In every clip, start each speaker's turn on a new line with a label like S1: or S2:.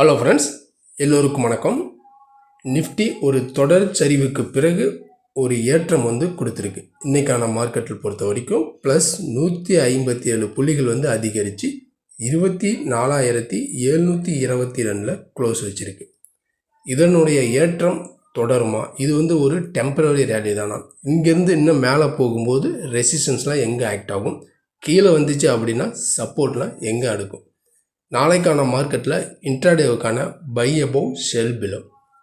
S1: Hello friends எல்லோருக்கும் வணக்கம். Nifty ஒரு தொடர் சரிவுக்கு பிறகு ஒரு ஏற்றம் வந்து கொடுத்துருக்கு. இன்றைக்கான மார்க்கெட்டில் பொறுத்த வரைக்கும் ப்ளஸ் நூற்றி ஐம்பத்தி ஏழு புள்ளிகள் வந்து அதிகரித்து இருபத்தி நாலாயிரத்தி எழுநூற்றி இருபத்தி ரெண்டில் க்ளோஸ் வச்சுருக்கு. இதனுடைய ஏற்றம் தொடருமா? இது வந்து ஒரு டெம்பரரி ரேலி தானா? இங்கேருந்து இன்னும் மேலே போகும்போது ரெசிஸ்டன்ஸ்லாம் எங்கே ஆக்ட் ஆகும்? கீழே வந்துச்சு அப்படின்னா சப்போர்ட்லாம் எங்கே அடுக்கும்? நாளைக்கான மார்க்கெட்டில் இன்ட்ராடேவுக்கான பை அபவ் செல் பிலோ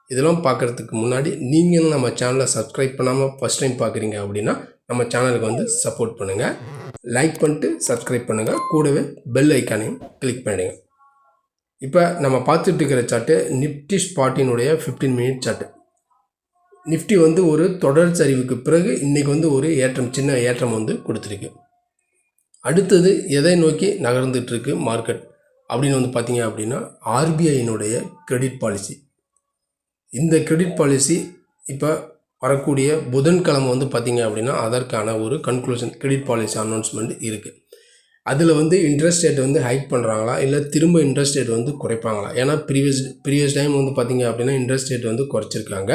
S1: இதெல்லாம் பார்க்குறதுக்கு முன்னாடி நீங்களும் நம்ம சேனலை சப்ஸ்கிரைப் பண்ணாமல் ஃபஸ்ட் டைம் பார்க்குறீங்க அப்படின்னா நம்ம சேனலுக்கு வந்து சப்போர்ட் பண்ணுங்கள் லைக் பண்ணிட்டு சப்ஸ்கிரைப் பண்ணுங்கள் கூடவே பெல் ஐக்கானையும் கிளிக் பண்ணிடுங்க. இப்போ நம்ம பார்த்துட்டு இருக்கிற சார்ட்டு நிஃப்டி ஸ்பாட்டினுடைய ஃபிஃப்டீன் மினிட் சார்ட்டு நிஃப்டி வந்து ஒரு தொடர் சரிவுக்கு பிறகு இன்றைக்கி வந்து ஒரு ஏற்றம் சின்ன ஏற்றம் வந்து கொடுத்துருக்கு. அடுத்தது எதை நோக்கி நகர்ந்துட்டுருக்கு மார்க்கெட் அப்படின்னு வந்து பார்த்தீங்க அப்படின்னா ஆர்பிஐனுடைய கிரெடிட் பாலிசி இந்த கிரெடிட் பாலிசி இப்போ வரக்கூடிய புதன்கிழமை வந்து பார்த்தீங்க அப்படின்னா அதற்கான ஒரு கன்க்ளூஷன் கிரெடிட் பாலிசி அனௌன்ஸ்மெண்ட் இருக்குது அதில் வந்து இன்ட்ரெஸ்ட் ரேட் வந்து ஹைக் பண்ணுறாங்களா இல்லை திரும்ப இன்ட்ரெஸ்ட் ரேட் வந்து குறைப்பாங்களா? ஏன்னா ப்ரீவியஸ் ப்ரீவியஸ் டைம் வந்து பார்த்திங்க அப்படின்னா இன்ட்ரெஸ்ட் ரேட் வந்து குறைச்சிருக்காங்க.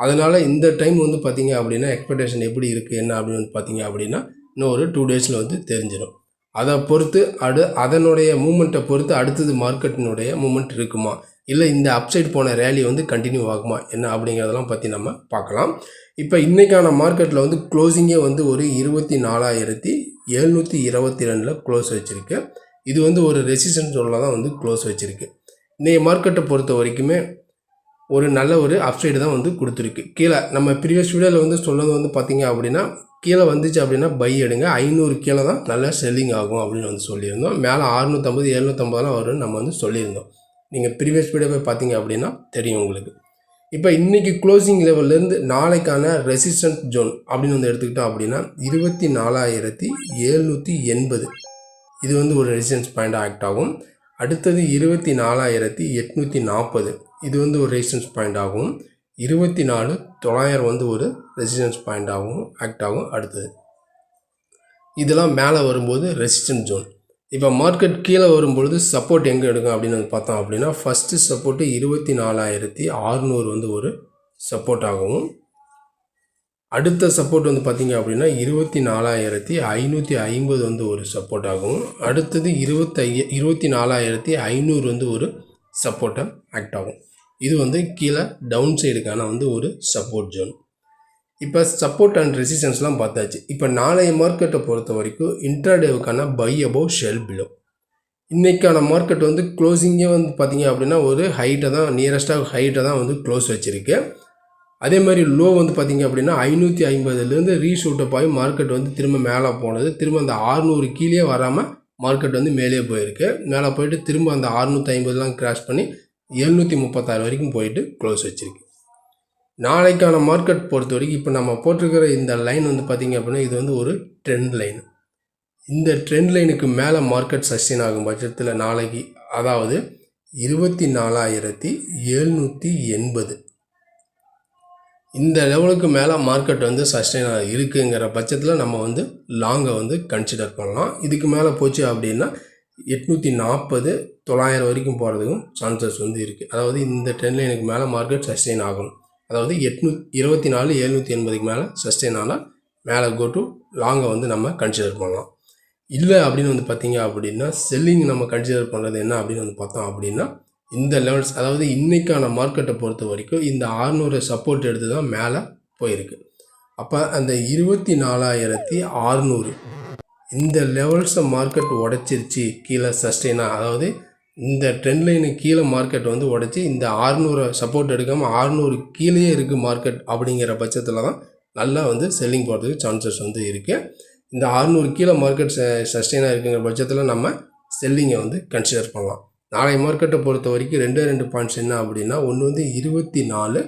S1: அதனால் இந்த டைம் வந்து பார்த்தீங்க அப்படின்னா எக்ஸ்பெக்டேஷன் எப்படி இருக்குது என்ன அப்படின்னு வந்து பார்த்தீங்க அப்படின்னா இன்னும் ஒரு டூ டேஸில் வந்து தெரிஞ்சிடும் அதை பொறுத்து அடு அதனுடைய மூமெண்ட்டை பொறுத்து அடுத்தது மார்க்கெட்டினுடைய மூமெண்ட் இருக்குமா? இல்லை இந்த அப்சைட் போன ரேலி வந்து கண்டினியூ ஆகுமா? என்ன அப்படிங்கிறதெல்லாம் பற்றி நம்ம பார்க்கலாம். இப்போ இன்றைக்கான மார்க்கெட்டில் வந்து க்ளோசிங்கே வந்து ஒரு இருபத்தி நாலாயிரத்தி எழுநூற்றி இருபத்தி ரெண்டில் க்ளோஸ் வச்சுருக்கு. இது வந்து ஒரு ரெசிஸ்டன்ஸ் ஜோனில் தான் வந்து க்ளோஸ் வச்சுருக்கு. இன்றைய மார்க்கெட்டை பொறுத்த வரைக்குமே ஒரு நல்ல ஒரு அப்சைடு தான் வந்து கொடுத்துருக்கு. கீழே நம்ம ப்ரீவியஸ் வீடியோவில் வந்து சொன்னது வந்து பார்த்திங்க அப்படின்னா கீழே வந்துச்சு அப்படின்னா பை எடுங்க. ஐநூறு கீழே தான் நல்லா செல்லிங் ஆகும் அப்படின்னு வந்து சொல்லியிருந்தோம். மேலே அறுநூற்றம்பது எழுநூற்றம்பதுலாம் வரும்னு நம்ம வந்து சொல்லியிருந்தோம். நீங்கள் ப்ரீவியஸ் வீடியோ போய் பார்த்தீங்க அப்படின்னா தெரியும் உங்களுக்கு. இப்போ இன்றைக்கி க்ளோசிங் லெவல்லேருந்து நாளைக்கான ரெசிஸ்டன்ட் ஜோன் அப்படின்னு வந்து எடுத்துக்கிட்டோம் அப்படின்னா இருபத்தி நாலாயிரத்தி எழுநூற்றி எண்பது. இது வந்து ஒரு ரெசிஸ்டன்ஸ் பாயிண்ட் ஆக்ட் ஆகும். அடுத்தது இருபத்தி நாலாயிரத்தி எட்நூற்றி நாற்பது. இது வந்து ஒரு ரெசிஸ்டன்ஸ் பாயிண்ட் ஆகும். இருபத்தி நாலு தொள்ளாயிரம் வந்து ஒரு ரெசிஸ்டன்ஸ் பாயிண்ட்டாகவும் ஆக்ட் ஆகும் அடுத்தது. இதெல்லாம் மேலே வரும்போது ரெசிஸ்டன்ஸ் ஜோன் இப்போ மார்க்கெட் கீழே வரும்பொழுது சப்போர்ட் எங்கே எடுக்கும் அப்படின்னு பார்த்தோம் அப்படின்னா ஃபஸ்ட்டு சப்போர்ட்டு இருபத்தி நாலாயிரத்தி அறுநூறு வந்து ஒரு சப்போர்ட் ஆகும் அடுத்த சப்போர்ட் வந்து பார்த்தீங்க அப்படின்னா இருபத்தி நாலாயிரத்தி ஐநூற்றி ஐம்பது வந்து ஒரு சப்போர்ட் ஆகும் அடுத்தது இருபத்தி இருபத்தி நாலாயிரத்தி ஐநூறு வந்து ஒரு சப்போர்ட்டாக ஆக்ட் ஆகும். இது வந்து கீழே டவுன் சைடுக்கான வந்து ஒரு சப்போர்ட் ஜோன் இப்போ சப்போர்ட் அண்ட் ரெசிஸ்டன்ஸ்லாம் பார்த்தாச்சு. இப்போ நாளைய மார்க்கெட்டை பொறுத்த வரைக்கும் இன்ட்ராடேவுக்கான பை அபவ் ஷெல் பிலோ இன்றைக்கான மார்க்கெட் வந்து க்ளோசிங்கே வந்து பார்த்தீங்க அப்படின்னா ஒரு ஹைட்டை தான் நியரஸ்ட்டாக ஹைட்டை தான் வந்து க்ளோஸ் வச்சுருக்கு. அதே மாதிரி லோ வந்து பார்த்தீங்க அப்படின்னா ஐநூற்றி ஐம்பதுலேருந்து ரீஷூட்டப் ஆகி மார்க்கெட் வந்து திரும்ப மேலே போனது. திரும்ப அந்த ஆறுநூறு கீழே வராமல் மார்க்கெட் வந்து மேலே போயிருக்கு. மேலே போயிட்டு திரும்ப அந்த அறுநூற்றி ஐம்பதுலாம் கிராஷ் பண்ணி எழுநூற்றி முப்பத்தாறு வரைக்கும் போயிட்டு க்ளோஸ் வச்சுருக்கு. நாளைக்கான மார்க்கெட் பொறுத்த வரைக்கும் இப்போ நம்ம போட்டிருக்கிற இந்த லைன் வந்து பார்த்திங்க அப்படின்னா இது வந்து ஒரு ட்ரெண்ட் லைன் இந்த ட்ரெண்ட் லைனுக்கு மேலே மார்க்கெட் சஸ்டெயின் ஆகும் பட்சத்தில் நாளைக்கு அதாவது இருபத்தி நாலாயிரத்தி எழுநூற்றி எண்பது. இந்த லெவலுக்கு மேலே மார்க்கெட் வந்து சஸ்டெயின் இருக்குங்கிற பட்சத்தில் நம்ம வந்து லாங்கை வந்து கன்சிடர் பண்ணலாம். இதுக்கு மேலே போச்சு அப்படின்னா எட்நூற்றி நாற்பது தொள்ளாயிரம் வரைக்கும் போகிறதுக்கும் சான்சஸ் வந்து இருக்குது அதாவது இந்த ட்ரெண்ட் லைனுக்கு மேலே மார்க்கெட் சஸ்டெயின் ஆகணும். அதாவது எட்நூ இருபத்தி நாலு எழுநூற்றி எண்பதுக்கு மேலே சஸ்டெயின் ஆனால் மேலே கோ டு லாங்கை வந்து நம்ம கன்சிடர் பண்ணலாம். இல்லை அப்படின்னு வந்து பார்த்தீங்க அப்படின்னா செல்லிங் நம்ம கன்சிடர் பண்ணுறது என்ன அப்படின்னு வந்து பார்த்தோம் அப்படின்னா இந்த லெவல்ஸ் அதாவது இன்றைக்கான மார்க்கெட்டை பொறுத்த வரைக்கும் இந்த ஆறுநூறு சப்போர்ட் எடுத்து தான் மேலே போயிருக்கு. அப்போ அந்த இருபத்தி நாலாயிரத்தி ஆறுநூறு இந்த லெவல்ஸை மார்க்கெட் உடச்சிருச்சு கீழே சஸ்டெயினாக அதாவது இந்த ட்ரெண்ட் லைனு கீழே மார்க்கெட் வந்து உடச்சி இந்த ஆறுநூறு சப்போர்ட் எடுக்காமல் ஆறுநூறு கீழேயே இருக்குது மார்க்கெட் அப்படிங்கிற பட்சத்தில் தான் நல்லா வந்து செல்லிங் போகிறதுக்கு சான்சஸ் வந்து இருக்குது இந்த ஆறுநூறு கீழே மார்க்கெட் சஸ்டெயினாக இருக்குங்கிற பட்சத்தில் நம்ம செல்லிங்கை வந்து கன்சிடர் பண்ணலாம். நாளை மார்க்கெட்டை பொறுத்த வரைக்கும் ரெண்டே ரெண்டு பாயிண்ட்ஸ் என்ன அப்படின்னா ஒன்று வந்து இருபத்தி நாலு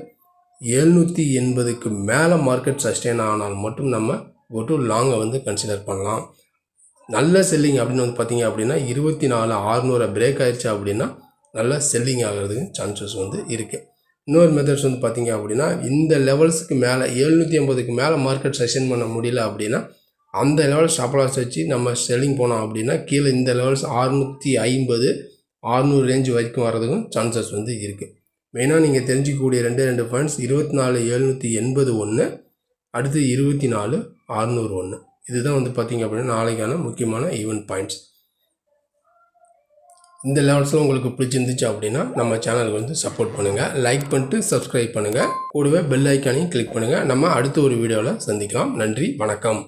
S1: எழுநூற்றி எண்பதுக்கு மேலே மார்க்கெட் சஸ்டெயின் ஆனால் மட்டும் நம்ம ஒரு லாங்கை வந்து கன்சிடர் பண்ணலாம். நல்ல செல்லிங் அப்படின்னு வந்து பார்த்தீங்க அப்படின்னா இருபத்தி நாலு ஆறுநூறு பிரேக் ஆயிடுச்சு அப்படின்னா நல்ல செல்லிங் ஆகிறதுக்கு சான்சஸ் வந்து இருக்குது இன்னொரு மெத்தட்ஸ் வந்து பார்த்தீங்க அப்படின்னா இந்த லெவல்ஸுக்கு மேலே எழுநூற்றி ஐம்பதுக்கு மேலே மார்க்கெட் செஷன் பண்ண முடியல அப்படின்னா அந்த லெவல் ஸ்டாப்லாஸ் வச்சு நம்ம செல்லிங் போனோம் அப்படின்னா கீழே இந்த லெவல்ஸ் அறுநூற்றி ஐம்பது ஆறுநூறு ரேஞ்ச் வரைக்கும் வர்றதுக்கும் சான்சஸ் வந்து இருக்குது மெயினாக நீங்கள் தெரிஞ்சிக்கக்கூடிய ரெண்டு ரெண்டு ஃபண்ட்ஸ் இருபத்தி நாலு எழுநூற்றி எண்பது ஒன்று அடுத்து இருபத்தி நாலு அறுநூறு ஒன்று இதுதான் வந்து பார்த்திங்க அப்படின்னா நாளைக்கான முக்கியமான ஈவெண்ட் பாயிண்ட்ஸ் இந்த லெவல்ஸில் உங்களுக்கு பிடிச்சிருந்துச்சு அப்படின்னா நம்ம சேனலுக்கு வந்து சப்போர்ட் பண்ணுங்கள் லைக் பண்ணிட்டு சப்ஸ்கிரைப் பண்ணுங்கள் கூடவே பெல் ஐக்கானையும் கிளிக் பண்ணுங்கள் நம்ம அடுத்த ஒரு வீடியோவில் சந்திக்கலாம். நன்றி. வணக்கம்.